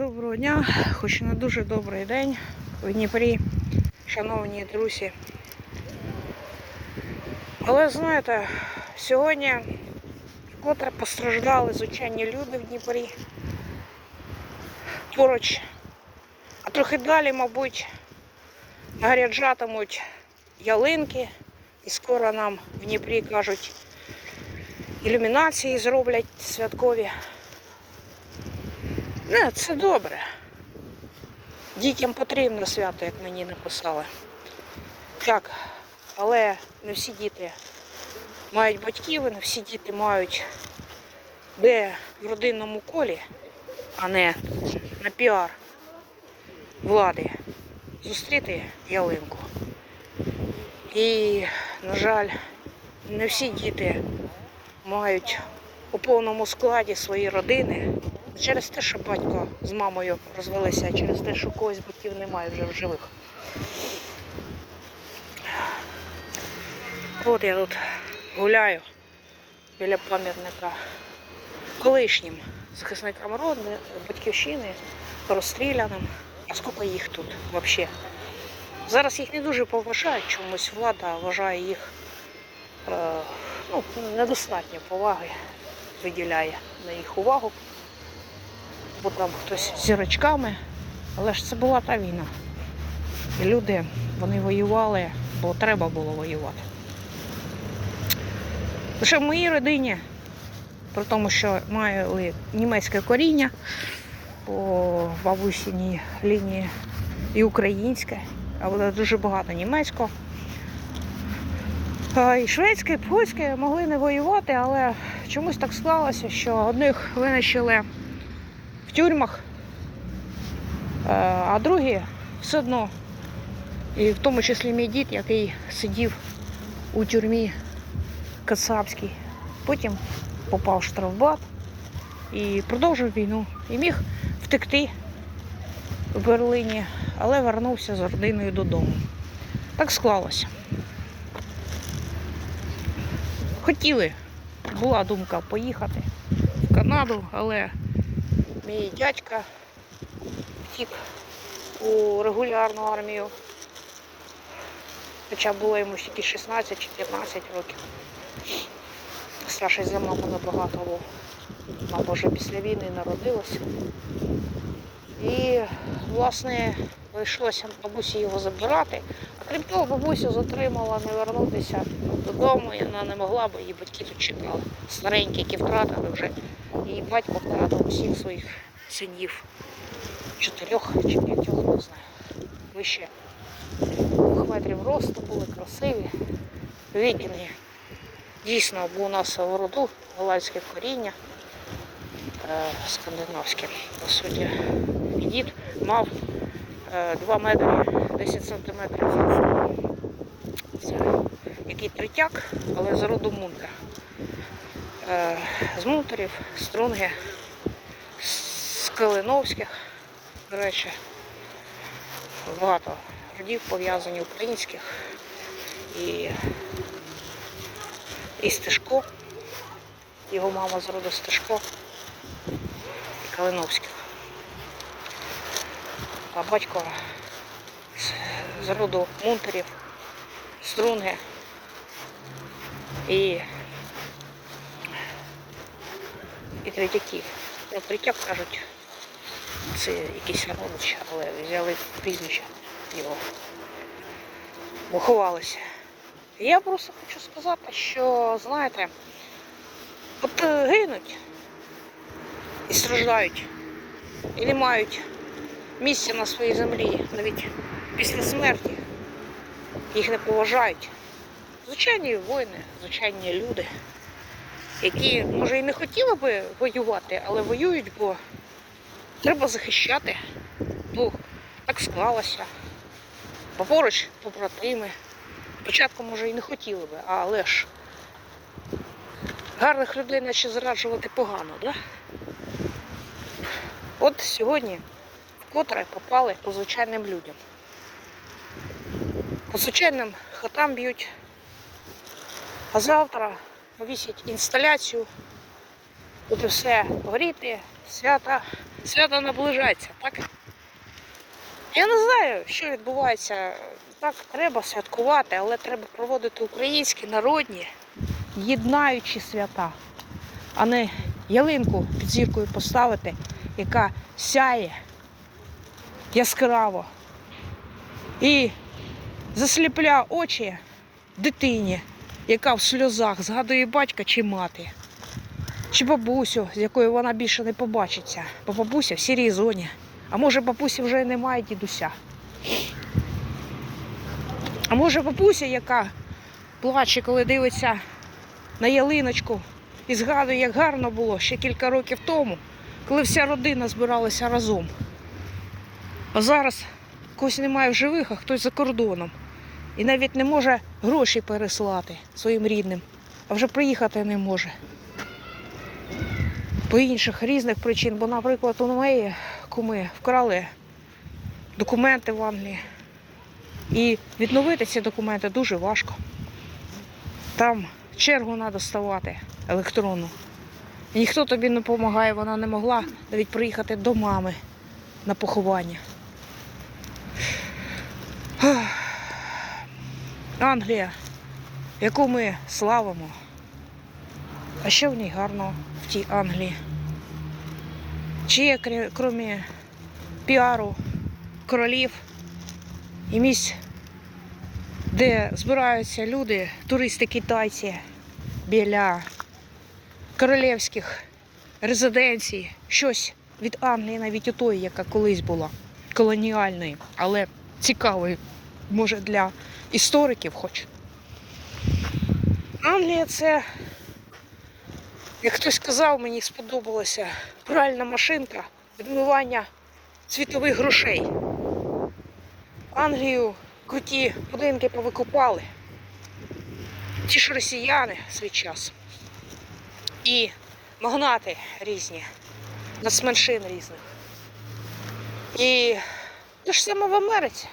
Доброго дня, хоч і не дуже добрий день в Дніпрі, шановні друзі. Але знаєте, сьогодні вкотре постраждали звичайні люди в Дніпрі. Поруч, а трохи далі, мабуть, наряджатимуть ялинки, і скоро нам в Дніпрі кажуть, ілюмінації зроблять святкові. Не, це добре. Дітям потрібно свято, як мені написали. Так, але не всі діти мають батьків, не всі діти мають де в родинному колі, а не на піар влади зустріти ялинку. І, на жаль, не всі діти мають у повному складі свої родини. Через те, що батько з мамою розвелися, а через те, що когось батьків немає вже в живих. От я тут гуляю біля пам'ятника колишнім захисникам роду, батьківщини, розстріляним. А скільки їх тут взагалі? Зараз їх не дуже поважають, чомусь влада вважає їх е, ну, недостатньо поваги, виділяє на їх увагу бо там хтось зірочками. Але ж це була та війна. І люди вони воювали, бо треба було воювати. Лише в моїй родині, при тому, що маю німецьке коріння по бабусіній лінії і українське, але дуже багато німецького. І шведське, і польське могли не воювати, але чомусь так склалося, що одних винищили в тюрмах, е, а другі все одно, і в тому числі мій дід, який сидів у тюрмі Кацапській, потім попав в штрафбат і продовжив війну. І міг втекти в Берлині, але вернувся з родиною додому. Так склалося. Хотіли, була думка поїхати в Канаду, але Мій дядька втік у регулярну армію. Хоча було йому тільки 16 чи 15 років. Старший за маму набагато був. Мама вже після війни народилася. І, власне, вийшлося бабусі його забирати. А крім того, бабуся затримала не вернутися додому, і вона не могла, бо її батьки тут чекали. Старенькі, які втратили вже. Її батько втратив усіх своїх синів. Чотирьох чи п'ятьох, не знаю. Вище двох метрів росту були красиві, вікінги. Дійсно, був у нас в роду голландське коріння е, скандинавське. По суті, дід мав е, 2 метри 10 сантиметрів. Це який третяк, але з роду Е, з мунтерів, струнги, з калиновських, до речі, багато родів пов'язані українських і, і Стешко, його мама з роду Стешко і Калиновських. А батько з, з роду мунтерів, струнги і і третяків. Ну, третяк кажуть, це якийсь родич, але взяли прізвище його. Бо ховалися. Я просто хочу сказати, що, знаєте, от е, гинуть і страждають, і не мають місця на своїй землі, навіть після смерті. Їх не поважають. Звичайні воїни, звичайні люди які, може, і не хотіли би воювати, але воюють, бо треба захищати. Бо так склалося. Поруч побратими. Спочатку, може, і не хотіли би, але ж гарних людей наче зраджувати погано, да? От сьогодні вкотре попали по звичайним людям. По звичайним хатам б'ють, а завтра повісять інсталяцію, буде все горіти, свята, свято наближається, так? Я не знаю, що відбувається. Так, треба святкувати, але треба проводити українські народні єднаючі свята, а не ялинку під зіркою поставити, яка сяє яскраво і засліпля очі дитині, яка в сльозах згадує батька чи мати, чи бабусю, з якою вона більше не побачиться, бо бабуся в сірій зоні. А може бабусі вже немає дідуся. А може бабуся, яка плаче, коли дивиться на ялиночку і згадує, як гарно було ще кілька років тому, коли вся родина збиралася разом. А зараз когось немає в живих, а хтось за кордоном. І навіть не може гроші переслати своїм рідним, а вже приїхати не може. По інших різних причин, бо, наприклад, у моєї куми вкрали документи в Англії. І відновити ці документи дуже важко. Там чергу треба ставати електронну. Ніхто тобі не допомагає, вона не могла навіть приїхати до мами на поховання. Англія, яку ми славимо. А що в ній гарного в тій Англії? Чи є, крі- крім піару, королів і місць, де збираються люди, туристи китайці біля королівських резиденцій, щось від Англії, навіть у тої, яка колись була колоніальної, але цікавої, може, для істориків хоч. Англія це, як хтось сказав, мені сподобалося пральна машинка відмивання світових грошей. Англію круті будинки повикупали. Ті ж росіяни свій час. І магнати різні, нацменшин різних. І те ж саме в Америці.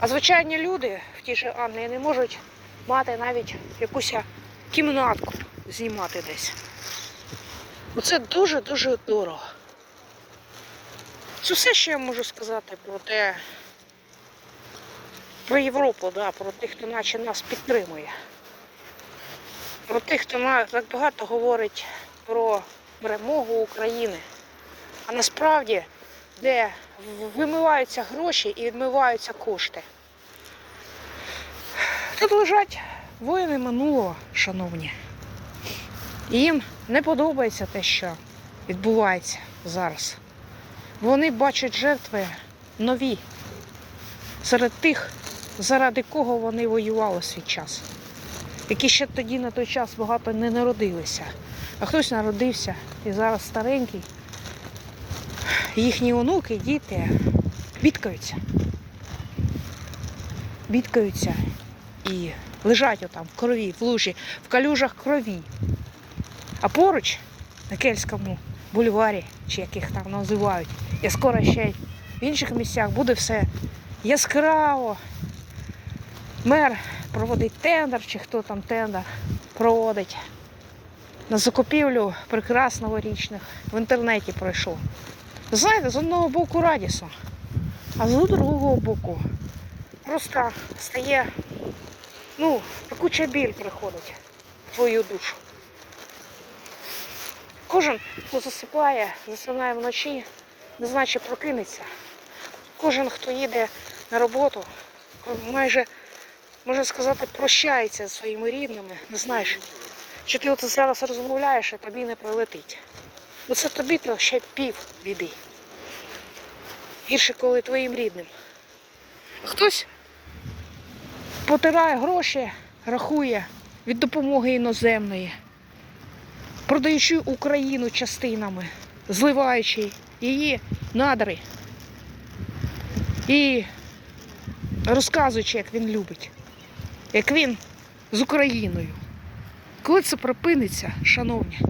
А звичайні люди в тій же Англії не можуть мати навіть якусь кімнатку знімати десь. Оце дуже-дуже дорого. Це все, що я можу сказати про те, про Європу, да, про тих, хто наче нас підтримує. Про тих, хто так багато говорить про перемогу України. А насправді, де вимиваються гроші і відмиваються кошти. Тут лежать воїни минулого, шановні. Їм не подобається те, що відбувається зараз. Вони бачать жертви нові серед тих, заради кого вони воювали свій час, які ще тоді на той час багато не народилися. А хтось народився і зараз старенький. Їхні онуки, діти бідкаються. Бідкаються і лежать отам в крові, в лужі, в калюжах крові. А поруч на Кельському бульварі, чи яких там називають, і скоро ще в інших місцях буде все яскраво. Мер проводить тендер, чи хто там тендер проводить на закупівлю прикрас новорічних. В інтернеті пройшов. Знаєте, з одного боку радісно, а з другого боку просто стає, ну, пекуча біль приходить в твою душу. Кожен, хто засипає, засинає вночі, не знає, чи прокинеться. Кожен, хто їде на роботу, майже, можна сказати, прощається зі своїми рідними, не знаєш, чи ти от зараз розмовляєш, а тобі не прилетить. Бо це тобі то ще пів біди. Гірше, коли твоїм рідним. Хтось потирає гроші, рахує від допомоги іноземної, продаючи Україну частинами, зливаючи її надри і розказуючи, як він любить, як він з Україною. Коли це припиниться, шановні?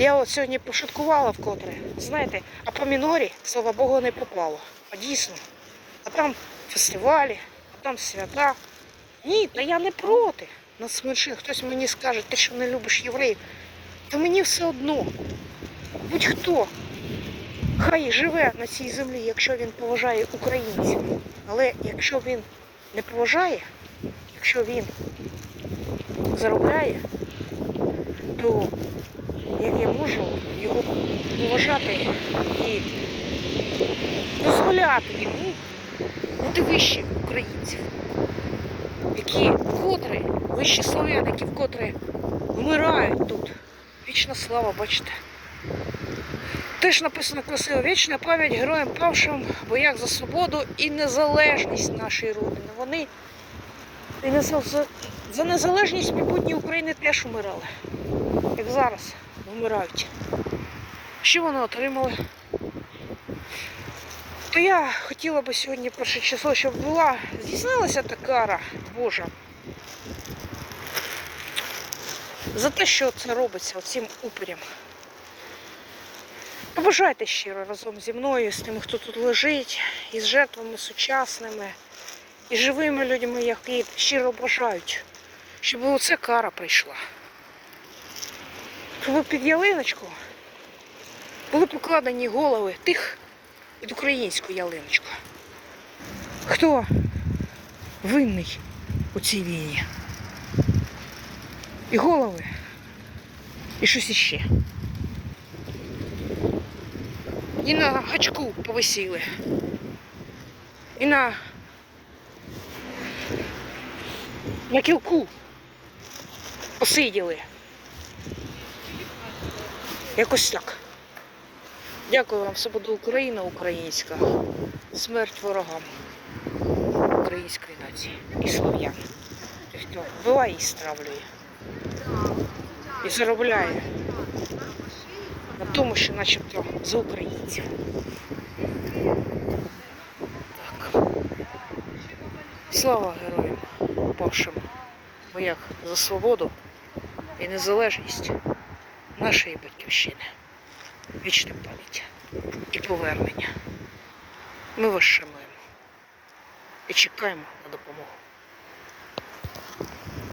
Я от сьогодні пошуткувала вкотре. Знаєте, а по мінорі, слава Богу, не попало. А дійсно. А там фестивалі, а там свята. Ні, та я не проти. Нацменшин. Хтось мені скаже, ти що не любиш євреїв. Та мені все одно. будь-хто хай живе на цій землі, якщо він поважає українців. Але якщо він не поважає, якщо він заробляє, то як я можу його поважати і дозволяти йому бути вище українців, які вкотре, вищі слов'ян, які вкотре вмирають тут. Вічна слава, бачите. Теж написано красиво вічна пам'ять героям павшим боях за свободу і незалежність нашої родини. Вони і за, за, за незалежність майбутньої України теж вмирали. Як зараз вмирають. Що вони отримали? То я хотіла би сьогодні перше число, щоб була, здійснилася та кара Божа. За те, що це робиться цим упорям. Побажайте щиро разом зі мною, з тими, хто тут лежить, і з жертвами сучасними, і живими людьми, які щиро бажають, щоб оце кара прийшла. Щоб під ялиночку були покладені голови тих під українську ялиночку. Хто винний у цій війні? І голови, і щось іще. І на гачку повисіли. І на, на кілку посиділи. Якось так. Дякую вам, все буде Україна українська. Смерть ворогам української нації і слов'ян. Хто вбиває і стравлює. І заробляє на тому, що начебто за українців. Так. Слава героям павшим в боях за свободу і незалежність нашої батьківщини. Вічна пам'ять і повернення. Ми вас шануємо і чекаємо.